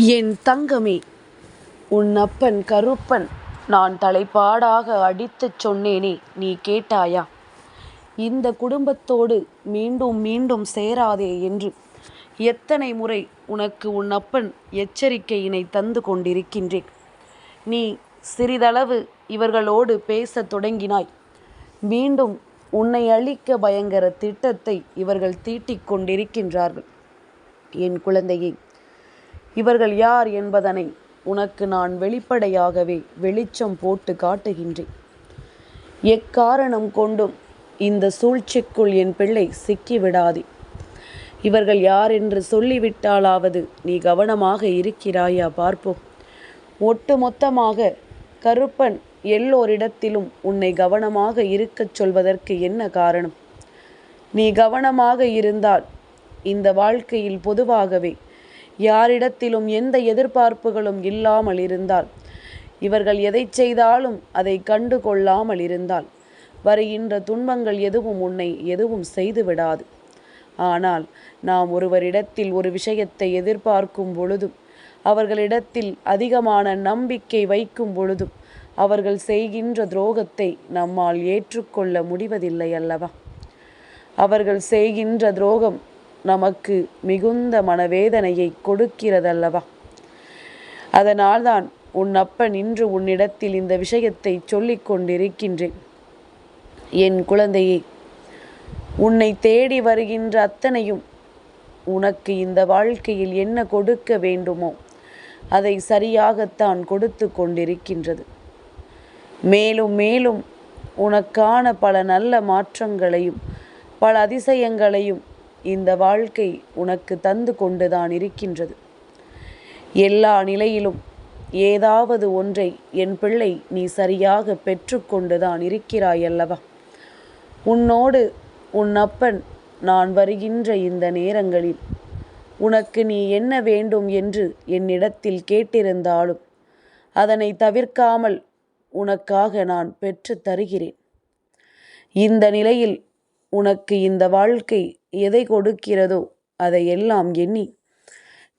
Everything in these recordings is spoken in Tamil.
என் தங்கமே உன் அப்பன் கருப்பன் நான் தலைப்பாடாக அடித்துச் சொன்னேனே நீ கேட்டாயா? இந்த குடும்பத்தோடு மீண்டும் மீண்டும் சேராதே என்று. எத்தனை முறை உனக்கு உன் அப்பன் எச்சரிக்கையினை தந்து கொண்டிருக்கின்றேன். நீ சிறிதளவு இவர்களோடு பேசத் தொடங்கினாய். மீண்டும் உன்னை அழிக்க பயங்கர திட்டத்தை இவர்கள் தீட்டிக் கொண்டிருக்கின்றார்கள். என் குழந்தையை இவர்கள் யார் என்பதனை உனக்கு நான் வெளிப்படையாகவே வெளிச்சம் போட்டு காட்டுகின்றேன். எக்காரணம் கொண்டும் இந்த சூழ்ச்சிக்குள் என் பிள்ளை சிக்கிவிடாதே. இவர்கள் யார் என்று சொல்லிவிட்டாலாவது நீ கவனமாக இருக்கிறாயா பார்ப்போம். ஒட்டு மொத்தமாக கருப்பன் எல்லோரிடத்திலும் உன்னை கவனமாக இருக்கச் சொல்வதற்கு என்ன காரணம்? நீ கவனமாக இருந்தால் இந்த வாழ்க்கையில் பொதுவாகவே யாரிடத்திலும் எந்த எதிர்பார்ப்புகளும் இல்லாமல் இருந்தால் இவர்கள் எதை செய்தாலும் அதை கண்டு கொள்ளாமல் இருந்தால் வருகின்ற துன்பங்கள் எதுவும் உன்னை எதுவும் செய்து விடாது. ஆனால் நாம் ஒருவரிடத்தில் ஒரு விஷயத்தை எதிர்பார்க்கும் பொழுதும் அவர்களிடத்தில் அதிகமான நம்பிக்கை வைக்கும் பொழுதும் அவர்கள் செய்கின்ற துரோகத்தை நம்மால் ஏற்றுக்கொள்ள முடிவதில்லை அல்லவா? அவர்கள் செய்கின்ற துரோகம் நமக்கு மிகுந்த மனவேதனையை கொடுக்கிறதல்லவா? அதனால்தான் உன் அப்பன் இன்று உன்னிடத்தில் இந்த விஷயத்தை சொல்லிக் கொண்டிருக்கின்றேன். என் குழந்தையே உன்னை தேடி வருகின்ற அத்தனையும் உனக்கு இந்த வாழ்க்கையில் என்ன கொடுக்க வேண்டுமோ அதை சரியாகத்தான் கொடுத்து கொண்டிருக்கின்றது. மேலும் மேலும் உனக்கான பல நல்ல மாற்றங்களையும் பல அதிசயங்களையும் இந்த வாழ்க்கை உனக்கு தந்து கொண்டுதான் இருக்கின்றது. எல்லா நிலையிலும் ஏதாவது ஒன்றை என் பிள்ளை நீ சரியாக பெற்றுக்கொண்டுதான் இருக்கிறாய் அல்லவா? உன்னோடு உன் அப்பன் நான் வருகின்ற இந்த நேரங்களில் உனக்கு நீ என்ன வேண்டும் என்று என்னிடத்தில் கேட்டிருந்தாலும் அதனை தவிர்க்காமல் உனக்காக நான் பெற்று தருகிறேன். இந்த நிலையில் உனக்கு இந்த வாழ்க்கை எதை கொடுக்கிறதோ அதையெல்லாம் எண்ணி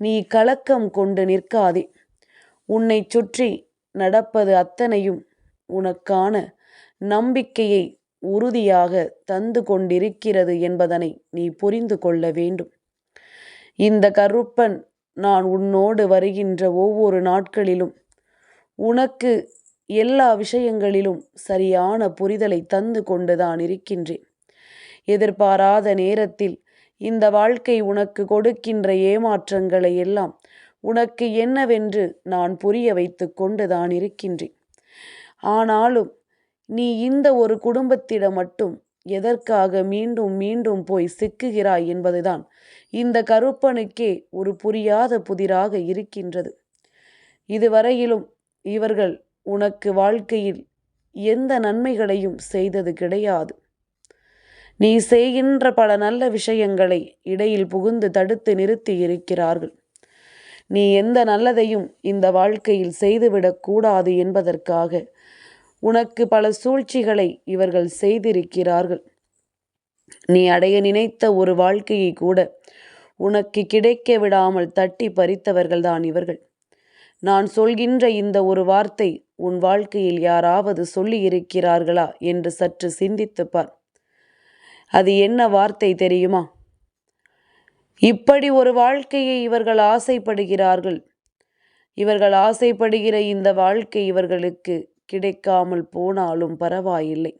நீ கலக்கம் கொண்டு நிற்காதே. உன்னை சுற்றி நடப்பது அத்தனையும் உனக்கான நம்பிக்கையை உறுதியாக தந்து கொண்டிருக்கிறது என்பதனை நீ புரிந்து கொள்ள வேண்டும். இந்த கருப்பன் நான் உன்னோடு வருகின்ற ஒவ்வொரு நாட்களிலும் உனக்கு எல்லா விஷயங்களிலும் சரியான புரிதலை தந்து கொண்டுதான் இருக்கின்றேன். எதிர்பாராத நேரத்தில் இந்த வாழ்க்கை உனக்கு கொடுக்கின்ற ஏமாற்றங்களை எல்லாம் உனக்கு என்னவென்று நான் புரிய வைத்து கொண்டுதான் இருக்கின்றேன். ஆனாலும் நீ இந்த ஒரு குடும்பத்திடம் மட்டும் எதற்காக மீண்டும் மீண்டும் போய் சிக்குகிறாய் என்பதுதான் இந்த கருப்பனுக்கே ஒரு புரியாத புதிராக இருக்கின்றது. இதுவரையிலும் இவர்கள் உனக்கு வாழ்க்கையில் எந்த நன்மைகளையும் செய்தது கிடையாது. நீ செய்கின்ற பல நல்ல விஷயங்களை இடையில் புகுந்து தடுத்து நிறுத்தி இருக்கிறார்கள். நீ எந்த நல்லதையும் இந்த வாழ்க்கையில் செய்துவிடக்கூடாது என்பதற்காக உனக்கு பல சூழ்ச்சிகளை இவர்கள் செய்திருக்கிறார்கள். நீ அடைய நினைத்த ஒரு வாழ்க்கையை கூட உனக்கு கிடைக்க விடாமல் தட்டி பறித்தவர்கள்தான் இவர்கள். நான் சொல்கின்ற இந்த ஒரு வார்த்தை உன் வாழ்க்கையில் யாராவது சொல்லி இருக்கிறார்களா என்று சற்று சிந்தித்துப்பார். அது என்ன வார்த்தை தெரியுமா? இப்படி ஒரு வாழ்க்கையை இவர்கள் ஆசைப்படுகிறார்கள். இவர்கள் ஆசைப்படுகிற இந்த வாழ்க்கை இவர்களுக்கு கிடைக்காமல் போனாலும் பரவாயில்லை.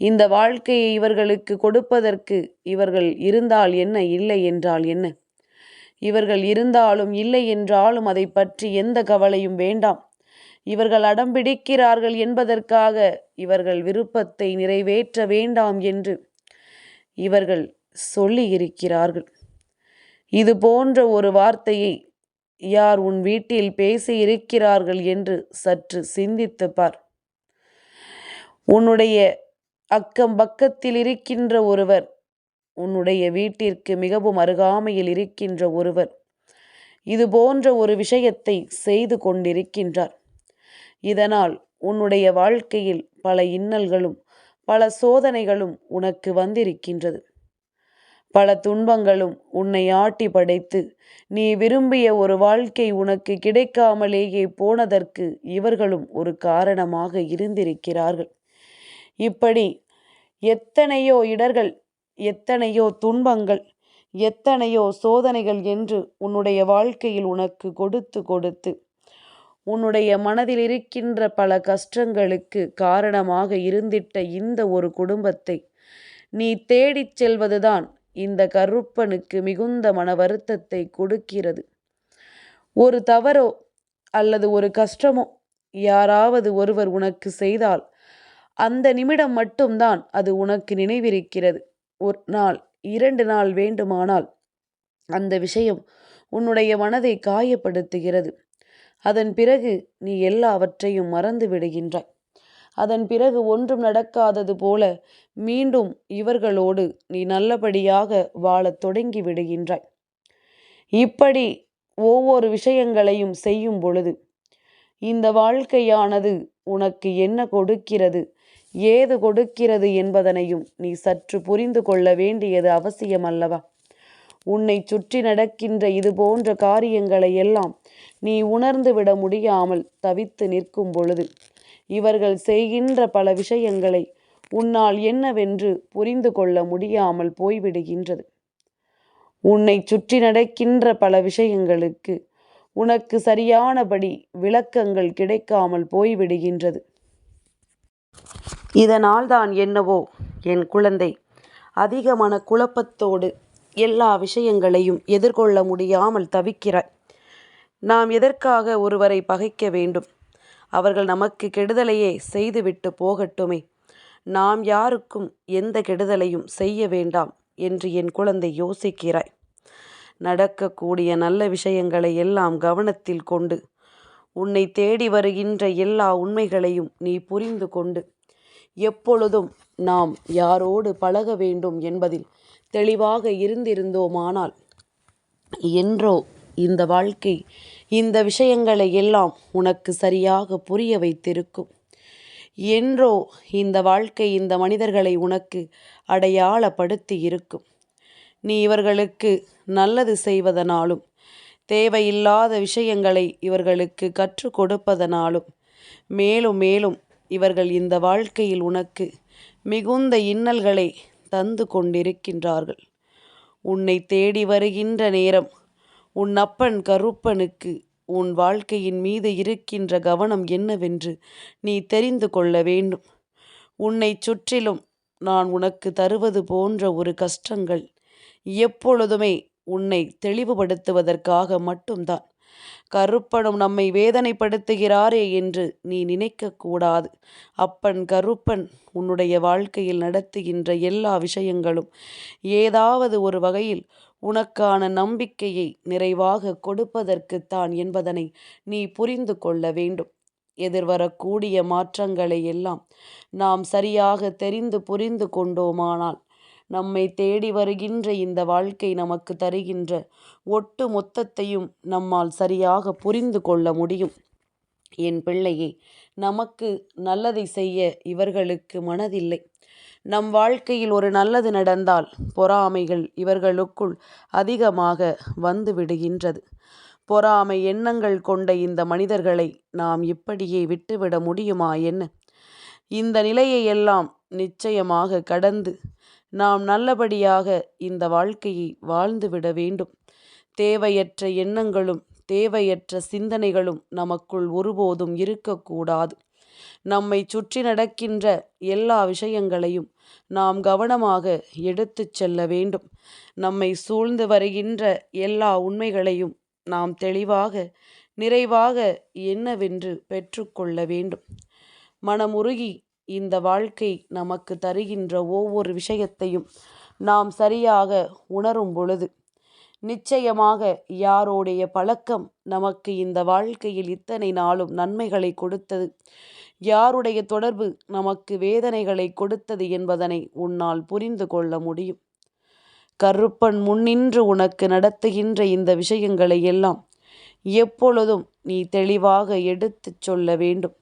இந்த வாழ்க்கையை இவர்களுக்கு கொடுப்பதற்கு இவர்கள் இருந்தால் என்ன இல்லை என்றால் என்ன? இவர்கள் இருந்தாலும் இல்லை என்றாலும் அதை பற்றி எந்த கவலையும் வேண்டாம். இவர்கள் அடம்பிடிக்கிறார்கள் என்பதற்காக இவர்கள் விருப்பத்தை நிறைவேற்ற வேண்டாம் என்று இவர்கள் சொல்லி இருக்கிறார்கள் இது போன்ற ஒரு வார்த்தையை யார் உன் வீட்டில் பேசி இருக்கிறார்கள் என்று சற்று சிந்தித்து பார். உன்னுடைய அக்கம் பக்கத்தில் இருக்கின்ற ஒருவர் உன்னுடைய வீட்டிற்கு மிகவும் அருகாமையில் இருக்கின்ற ஒருவர் இது போன்ற ஒரு விஷயத்தை செய்து கொண்டிருக்கின்றார். இதனால் உன்னுடைய வாழ்க்கையில் பல இன்னல்களும் பல சோதனைகளும் உனக்கு வந்திருக்கின்றது. பல துன்பங்களும் உன்னை ஆட்டி படைத்து நீ விரும்பிய ஒரு வாழ்க்கை உனக்கு கிடைக்காமலேயே போனதற்கு இவர்களும் ஒரு காரணமாக இருந்திருக்கிறார்கள். இப்படி எத்தனையோ இடர்கள் எத்தனையோ துன்பங்கள் எத்தனையோ சோதனைகள் என்று உன்னுடைய வாழ்க்கையில் உனக்கு கொடுத்து கொடுத்து உன்னுடைய மனதில் இருக்கின்ற பல கஷ்டங்களுக்கு காரணமாக இருந்திட்ட இந்த ஒரு குடும்பத்தை நீ தேடிச் செல்வதுதான் இந்த கருப்பனுக்கு மிகுந்த மன வருத்தத்தை கொடுக்கிறது. ஒரு தவறோ அல்லது ஒரு கஷ்டமோ யாராவது ஒருவர் உனக்கு செய்தால் அந்த நிமிடம் மட்டும்தான் அது உனக்கு நினைவிருக்கிறது. ஒரு நாள் இரண்டு நாள் வேண்டுமானால் அந்த விஷயம் உன்னுடைய மனதை காயப்படுத்துகிறது. அதன் பிறகு நீ எல்லாவற்றையும் மறந்து விடுகின்றாய் அதன் பிறகு ஒன்றும் நடக்காதது போல மீண்டும் இவர்களோடு நீ நல்லபடியாக வாழத் தொடங்கி விடுகின்றாய் இப்படி ஒவ்வொரு விஷயங்களையும் செய்யும் பொழுது இந்த வாழ்க்கையானது உனக்கு என்ன கொடுக்கிறது ஏது கொடுக்கிறது என்பதனையும் நீ சற்று புரிந்து கொள்ள வேண்டியது அவசியம் அல்லவா உன்னை சுற்றி நடக்கின்ற இது போன்ற காரியங்களை எல்லாம் நீ உணர்ந்து விட முடியாமல் தவித்து நிற்கும் பொழுது இவர்கள் செய்கின்ற பல விஷயங்களை உன்னால் என்னவென்று புரிந்து கொள்ள முடியாமல் போய்விடுகின்றது. உன்னை சுற்றி நடக்கின்ற பல விஷயங்களுக்கு உனக்கு சரியானபடி விளக்கங்கள் கிடைக்காமல் போய்விடுகின்றது. இதனால்தான் என்னவோ என் குழந்தை அதிகமான குழப்பத்தோடு எல்லா விஷயங்களையும் எதிர்கொள்ள முடியாமல் தவிக்கிறாய். நாம் எதற்காக ஒருவரை பகைக்க வேண்டும்? அவர்கள் நமக்கு கெடுதலையே செய்துவிட்டு போகட்டுமே. நாம் யாருக்கும் எந்த கெடுதலையும் செய்ய வேண்டாம் என்று என் குழந்தை யோசிக்கிறாய். நடக்கக்கூடிய நல்ல விஷயங்களை எல்லாம் கவனத்தில் கொண்டு உன்னை தேடி வருகின்ற எல்லா உண்மைகளையும் நீ புரிந்து கொண்டு எப்பொழுதும் நாம் யாரோடு பழக வேண்டும் என்பதில் தெளிவாக இருந்திருந்தோமானால் என்றோ இந்த வாழ்க்கை இந்த விஷயங்களை எல்லாம் உனக்கு சரியாக புரிய வைத்திருக்கும். என்றோ இந்த வாழ்க்கை இந்த மனிதர்களை உனக்கு அடையாளப்படுத்தி இருக்கும் நீ இவர்களுக்கு நல்லது செய்வதனாலும் தேவையில்லாத விஷயங்களை இவர்களுக்கு கற்றுக் கொடுப்பதனாலும் மேலும் மேலும் இவர்கள் இந்த வாழ்க்கையில் உனக்கு மிகுந்த இன்னல்களை தந்து கொண்டிருக்கின்றார்கள். உன்னை தேடி வருகின்ற நேரம் உன் அப்பன் கருப்பனுக்கு உன் வாழ்க்கையின் மீது இருக்கின்ற கவனம் என்னவென்று நீ தெரிந்து கொள்ள வேண்டும். உன்னை சுற்றிலும் நான் உனக்கு தருவது போன்ற ஒரு கஷ்டங்கள் எப்பொழுதுமே உன்னை தெளிவுபடுத்துவதற்காக மட்டும்தான். கருப்பனும் நம்மை வேதனைப்படுத்துகிறாரே என்று நீ நினைக்கக்கூடாது. அப்பன் கருப்பன் உன்னுடைய வாழ்க்கையில் நடத்துகின்ற எல்லா விஷயங்களும் ஏதாவது ஒரு வகையில் உனக்கான நம்பிக்கையை நிறைவாக கொடுப்பதற்குத்தான் என்பதனை நீ புரிந்து கொள்ள வேண்டும். எதிர்வரக்கூடிய மாற்றங்களை எல்லாம் நாம் சரியாக தெரிந்து புரிந்து கொண்டோமானால் நம்மை தேடி வருகின்ற இந்த வாழ்க்கை நமக்கு தருகின்ற ஒட்டு மொத்தத்தையும் நம்மால் சரியாக புரிந்து கொள்ள முடியும். என் பிள்ளையே நமக்கு நல்லதை செய்ய இவர்களுக்கு மனதில்லை. நம் வாழ்க்கையில் ஒரு நல்லது நடந்தால் பொறாமைகள் இவர்களுக்குள் அதிகமாக வந்து விடுகின்றது. பொறாமை எண்ணங்கள் கொண்ட இந்த மனிதர்களை நாம் இப்படியே விட்டுவிட முடியுமா என்ன? இந்த நிலையை எல்லாம் நிச்சயமாக கடந்து நாம் நல்லபடியாக இந்த வாழ்க்கையை வாழ்ந்துவிட வேண்டும். தேவையற்ற எண்ணங்களும் தேவையற்ற சிந்தனைகளும் நமக்குள் ஒருபோதும் இருக்கக்கூடாது. நம்மை சுற்றி நடக்கின்ற எல்லா விஷயங்களையும் நாம் கவனமாக எடுத்துச் செல்ல வேண்டும். நம்மை சூழ்ந்து வருகின்ற எல்லா உண்மைகளையும் நாம் தெளிவாக நிறைவாக என்னவென்று பெற்றுக்கொள்ள வேண்டும். மனமுருகி இந்த வாழ்க்கை நமக்கு தருகின்ற ஒவ்வொரு விஷயத்தையும் நாம் சரியாக உணரும் பொழுது நிச்சயமாக யாரோடைய பழக்கம் நமக்கு இந்த வாழ்க்கையில் இத்தனை நாளும் நன்மைகளை கொடுத்தது? யாருடைய தொடர்பு நமக்கு வேதனைகளை கொடுத்தது என்பதனை உன்னால் புரிந்து கொள்ள முடியும். கருப்பன் முன்னின்று உனக்கு நடத்துகின்ற இந்த விஷயங்களை எல்லாம் எப்பொழுதும் நீ தெளிவாக எடுத்துச் சொல்ல வேண்டும்.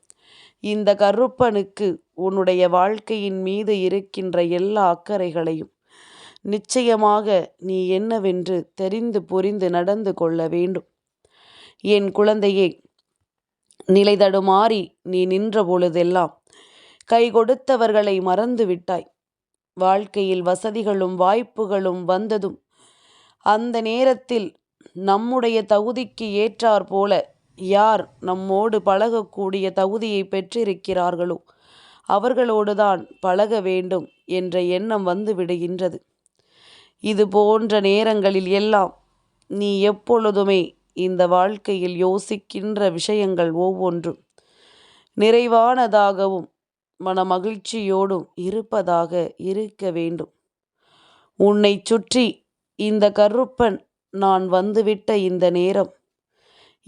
இந்த கருப்பனுக்கு உன்னுடைய வாழ்க்கையின் மீது இருக்கின்ற எல்லா அக்கறைகளையும் நிச்சயமாக நீ என்னவென்று தெரிந்து புரிந்து நடந்து கொள்ள வேண்டும். என் குழந்தையே நிலை தடுமாறி நீ நின்ற பொழுதெல்லாம் கை கொடுத்தவர்களை மறந்து விட்டாய் வாழ்க்கையில் வசதிகளும் வாய்ப்புகளும் வந்ததும் அந்த நேரத்தில் நம்முடைய தகுதிக்கு ஏற்றாற்போல யார் நம்மோடு பழகக்கூடிய தகுதியை பெற்றிருக்கிறார்களோ அவர்களோடுதான் பழக வேண்டும் என்ற எண்ணம் வந்து விடுகின்றது. இது போன்ற நேரங்களில் எல்லாம் நீ எப்பொழுதுமே இந்த வாழ்க்கையில் யோசிக்கின்ற விஷயங்கள் ஒவ்வொன்றும் நிறைவானதாகவும் மன மகிழ்ச்சியோடும் இருப்பதாக இருக்க வேண்டும். உன்னை சுற்றி இந்த கருப்பன் நான் வந்துவிட்ட இந்த நேரம்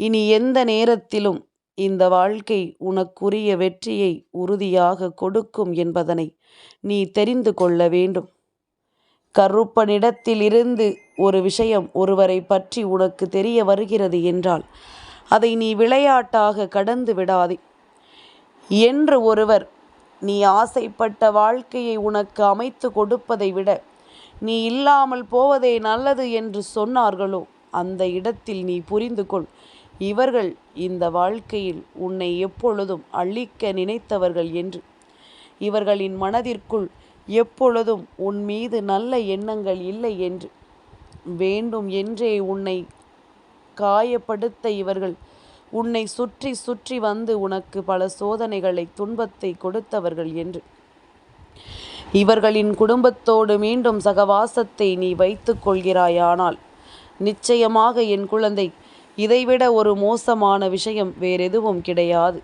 இனி எந்த நேரத்திலும் இந்த வாழ்க்கை உனக்குரிய வெற்றியை உறுதியாக கொடுக்கும் என்பதனை நீ தெரிந்து கொள்ள வேண்டும். கருப்பனிடத்தில் இருந்து ஒரு விஷயம் ஒருவரை பற்றி உனக்கு தெரிய வருகிறது என்றால் அதை நீ விளையாட்டாக கடந்து விடாதே. என்று ஒருவர் நீ ஆசைப்பட்ட வாழ்க்கையை உனக்கு அமைத்து கொடுப்பதை விட நீ இல்லாமல் போவதே நல்லது என்று சொன்னார்களோ அந்த இடத்தில் நீ புரிந்து கொள். இவர்கள் இந்த வாழ்க்கையில் உன்னை எப்பொழுதும் அழிக்க நினைத்தவர்கள் என்று. இவர்களின் மனதிற்குள் எப்பொழுதும் உன் மீது நல்ல எண்ணங்கள் இல்லை என்று. வேண்டும் என்றே உன்னை காயப்படுத்த இவர்கள். உன்னை சுற்றி சுற்றி வந்து உனக்கு பல சோதனைகளை துன்பத்தை கொடுத்தவர்கள் என்று. இவர்களின் குடும்பத்தோடு மீண்டும் சகவாசத்தை நீ வைத்துக் கொள்கிறாயானால் நிச்சயமாக என் குழந்தை இதைவிட ஒரு மோசமான விஷயம் வேறெதுவும் கிடையாது.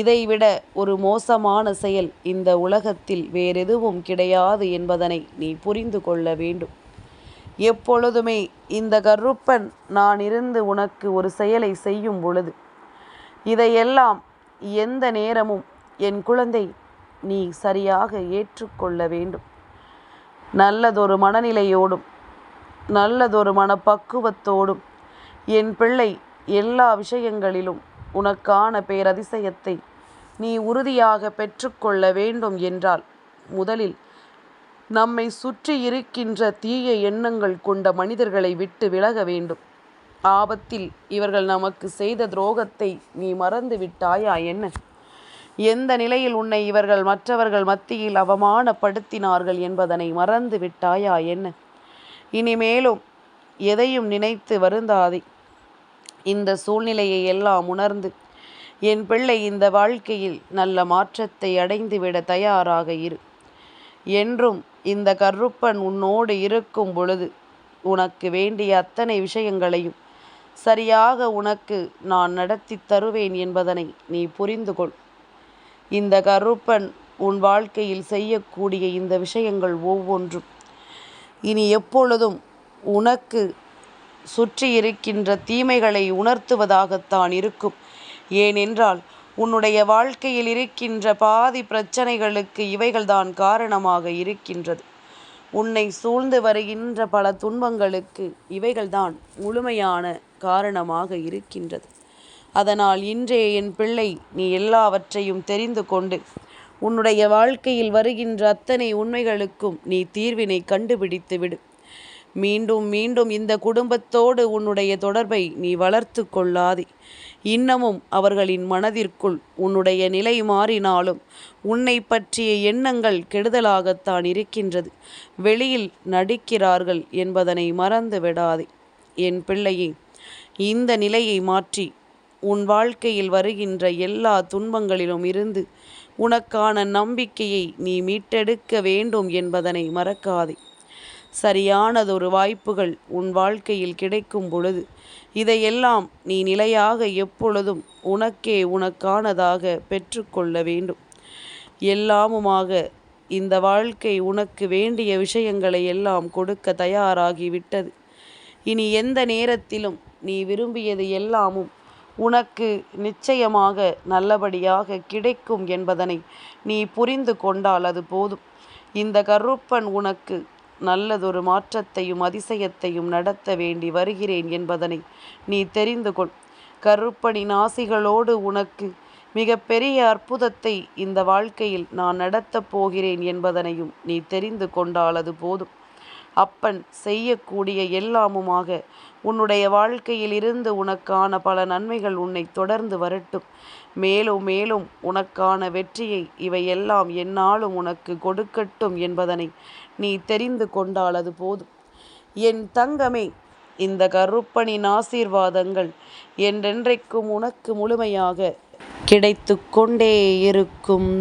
இதைவிட ஒரு மோசமான செயல் இந்த உலகத்தில் வேறெதுவும் கிடையாது என்பதனை நீ புரிந்து கொள்ள வேண்டும். எப்பொழுதுமே இந்த கருப்பன் நான் இருந்து உனக்கு ஒரு செயலை செய்யும் பொழுது இதையெல்லாம் எந்த நேரமும் என் குழந்தை நீ சரியாக ஏற்றுக்கொள்ள வேண்டும். நல்லதொரு மனநிலையோடும் நல்லதொரு மனப்பக்குவத்தோடும் என் பிள்ளை எல்லா விஷயங்களிலும் உனக்கான பேரதிசயத்தை நீ உறுதியாக பெற்றுக்கொள்ள வேண்டும் என்றால் முதலில் நம்மை சுற்றி இருக்கின்ற தீய எண்ணங்கள் கொண்ட மனிதர்களை விட்டு விலக வேண்டும். ஆபத்தில் இவர்கள் நமக்கு செய்த துரோகத்தை நீ மறந்து விட்டாயா என்ன? எந்த நிலையில் உன்னை இவர்கள் மற்றவர்கள் மத்தியில் அவமானப்படுத்தினார்கள் என்பதனை மறந்து விட்டாயா என்ன? இனிமேலும் எதையும் நினைத்து வருந்தாதே. இந்த சூழ்நிலையை எல்லாம் உணர்ந்து என் பிள்ளை இந்த வாழ்க்கையில் நல்ல மாற்றத்தை அடைந்துவிட தயாராக இரு. என்றும் இந்த கருப்பன் உன்னோடு இருக்கும் பொழுது உனக்கு வேண்டிய அத்தனை விஷயங்களையும் சரியாக உனக்கு நான் நடத்தி தருவேன் என்பதனை நீ புரிந்து கொள். இந்த கருப்பன் உன் வாழ்க்கையில் செய்யக்கூடிய இந்த விஷயங்கள் ஒவ்வொன்றும். இனி எப்பொழுதும் உனக்கு சுற்றி இருக்கின்ற தீமைகளை உணர்த்துவதாகத்தான் இருக்கும். ஏனென்றால் உன்னுடைய வாழ்க்கையில் இருக்கின்ற பாதி பிரச்சனைகளுக்கு இவைகள்தான் காரணமாக இருக்கின்றது. உன்னை சூழ்ந்து வருகின்ற பல துன்பங்களுக்கு இவைகள்தான் முழுமையான காரணமாக இருக்கின்றது. அதனால் இன்றைய என் பிள்ளை நீ எல்லாவற்றையும் தெரிந்து கொண்டு உன்னுடைய வாழ்க்கையில் வருகின்ற அத்தனை உண்மைகளுக்கும் நீ தீர்வினை கண்டுபிடித்து விடு. மீண்டும் மீண்டும் இந்த குடும்பத்தோடு உன்னுடைய தொடர்பை நீ வளர்த்து கொள்ளாதே. இன்னமும் அவர்களின் மனதிற்குள் உன்னுடைய நிலை மாறினாலும் உன்னை பற்றிய எண்ணங்கள் கெடுதலாகத்தான் இருக்கின்றது. வெளியில் நடிக்கிறார்கள் என்பதனை மறந்து விடாதே. என் பிள்ளையே இந்த நிலையை மாற்றி உன் வாழ்க்கையில் வருகின்ற எல்லா துன்பங்களிலும் இருந்து உனக்கான நம்பிக்கையை நீ மீட்டெடுக்க வேண்டும் என்பதனை மறக்காதே. சரியானதொரு வாய்ப்புகள் உன் வாழ்க்கையில் கிடைக்கும் பொழுது இதையெல்லாம் நீ நிலையாக எப்பொழுதும் உனக்கே உனக்கானதாக பெற்றுக்கொள்ள வேண்டும். எல்லாமுமாக இந்த வாழ்க்கை உனக்கு வேண்டிய விஷயங்களை எல்லாம் கொடுக்க தயாராகிவிட்டது. இனி எந்த நேரத்திலும் நீ விரும்பியது எல்லாமும் உனக்கு நிச்சயமாக நல்லபடியாக கிடைக்கும் என்பதனை நீ புரிந்து கொண்டால் அது போதும். இந்த கருப்பன் உனக்கு நல்லதொரு மாற்றத்தையும் அதிசயத்தையும் நடத்த வேண்டி வருகிறேன் என்பதனை நீ தெரிந்து கொள். கருப்பணி நாசிகளோடு உனக்கு மிக பெரிய அற்புதத்தை இந்த வாழ்க்கையில் நான் நடத்தப் போகிறேன் என்பதனையும் நீ தெரிந்து கொண்டால் அது போதும். அப்பன் செய்யக்கூடிய எல்லாமுமாக. உன்னுடைய வாழ்க்கையில் இருந்து உனக்கான பல நன்மைகள் உன்னை தொடர்ந்து வரட்டும். மேலும் மேலும் உனக்கான வெற்றியை இவையெல்லாம் என்னாலும் உனக்கு கொடுக்கட்டும் என்பதனை நீ தெரிந்து கொண்டால் அது போதும். என் தங்கமே இந்த கருப்பனின் ஆசீர்வாதங்கள் என்றென்றைக்கும் உனக்கு முழுமையாக கிடைத்து கொண்டே இருக்கும்.